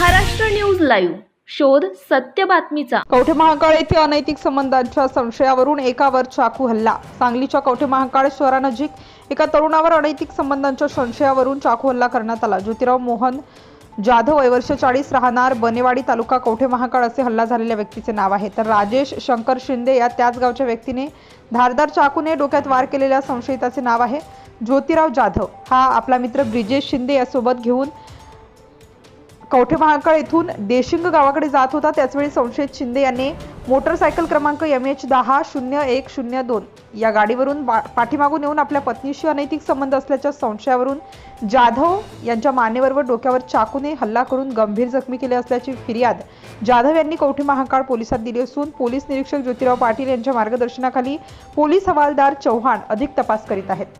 Maharashtra news live शोध सत्य बातमीचा. कवठे महाकाळ येथे अनैतिक संबंधांच्या संशयावरून एकावर चाकू हल्ला. सांगलीच्या कवठे महाकाळ शहरानजीक एका तरुणावर अनैतिक संबंधांच्या संशयावरून चाकू हल्ला करण्यात आला. ज्योतिराव मोहन जाधव वय वर्ष चाळीस राहणार. बनेवाडी तालुका कवठे महाकाळ असे हल्ला झालेल्या व्यक्तीचे नाव आहे. तर राजेश शंकर शिंदे या त्याच गावच्या व्यक्तीने धारदार चाकूने डोक्यात वार केलेल्या संशयिताचे नाव आहे ज्योतिराव जाधव. हा आपला मित्र ब्रिजेश शिंदे यासोबत घेऊन कवठे महाकाळ येथून देशिंग गावाकडे जात होता. त्याचवेळी संशयित शिंदे यांनी मोटरसायकल क्रमांक एम एच दहा शून्य एक शून्य दोन या गाडीवरून पाठीमागून येऊन आपल्या पत्नीशी अनैतिक संबंध असल्याच्या संशयावरून जाधव यांच्या मानेवर व डोक्यावर चाकूने हल्ला करून गंभीर जखमी केले असल्याची फिर्याद जाधव यांनी कवठे महाकाळ पोलिसात दिली असून पोलीस निरीक्षक ज्योतिराव पाटील यांच्या मार्गदर्शनाखाली पोलीस हवालदार चव्हाण अधिक तपास करीत आहेत.